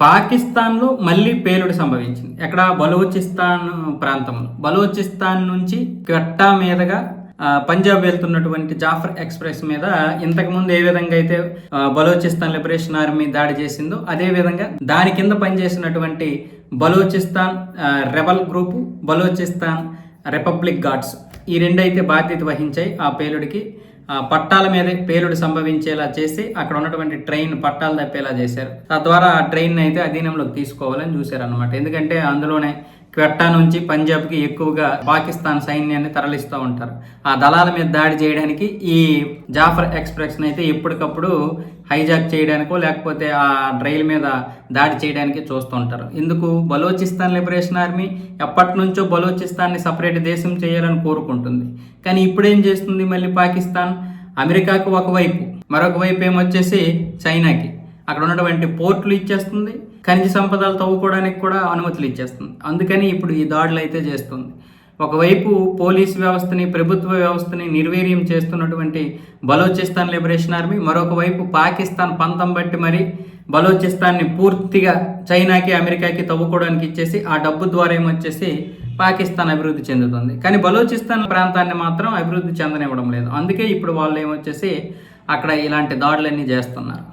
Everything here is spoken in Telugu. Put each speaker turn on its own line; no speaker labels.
పాకిస్తాన్లో మళ్ళీ పేలుడు సంభవించింది. ఎక్కడ బలూచిస్తాన్ ప్రాంతంలో. బలూచిస్తాన్ నుంచి కట్టా మీదుగా పంజాబ్ వెళ్తున్నటువంటి జాఫర్ ఎక్స్ప్రెస్ మీద ఇంతకు ముందు ఏ విధంగా అయితే బలోచిస్తాన్ బలూచిస్తాన్ లిబరేషన్ ఆర్మీ దాడి చేసిందో అదే విధంగా దాని కింద పనిచేసినటువంటి Balochistan rebel group Balochistan republic guards ఈ రెండైతే బాధ్యత వహించాయి ఆ పేలుడికి. పట్టాల మీద పేలుడు సంభవించేలా చేసి అక్కడ ఉన్నటువంటి ట్రైన్ పట్టాలు తప్పేలా చేశారు. తద్వారా ఆ ట్రైన్ అయితే అధీనంలోకి తీసుకోవాలని చూశారు అనమాట ఎందుకంటే అందులోనే క్వెట్టా నుంచి పంజాబ్కి ఎక్కువగా పాకిస్తాన్ సైన్యాన్ని తరలిస్తూ ఉంటారు. ఆ దళాల మీద దాడి చేయడానికి ఈ జాఫర్ ఎక్స్ప్రెస్ అయితే ఎప్పటికప్పుడు హైజాక్ చేయడానికో లేకపోతే ఆ రైల్ మీద దాడి చేయడానికి చూస్తూ ఉంటారు. ఎందుకు బలోచిస్తాన్ లిబరేషన్ ఆర్మీ ఎప్పటి నుంచో బలోచిస్తాన్ని సపరేట్ దేశం చేయాలని కోరుకుంటుంది. కానీ ఇప్పుడేం చేస్తుంది మళ్ళీ పాకిస్తాన్? అమెరికాకు ఒకవైపు మరొక వైపు ఏమొచ్చేసి చైనాకి. అక్కడ ఉన్నటువంటి పోర్టులు ఇచ్చేస్తుంది. ఖనిజ సంపదలు తవ్వుకోవడానికి కూడా అనుమతులు ఇచ్చేస్తుంది. అందుకని ఇప్పుడు ఈ దాడులు అయితే చేస్తుంది. ఒకవైపు పోలీస్ వ్యవస్థని ప్రభుత్వ వ్యవస్థని నిర్వీర్యం చేస్తున్నటువంటి బలోచిస్తాన్ లిబరేషన్ ఆర్మీ మరొక వైపు పాకిస్తాన్ పంతం బట్టి మరి బలోచిస్తాన్ని పూర్తిగా చైనాకి అమెరికాకి తవ్వుకోవడానికి ఇచ్చేసి ఆ డబ్బు ద్వారా ఏమొచ్చేసి పాకిస్తాన్ అభివృద్ధి చెందుతుంది. కానీ బలోచిస్తాన్ ప్రాంతాన్ని మాత్రం అభివృద్ధి చెందనివ్వడం లేదు. అందుకే ఇప్పుడు వాళ్ళు ఏమొచ్చేసి అక్కడ ఇలాంటి దాడులన్నీ చేస్తున్నారు.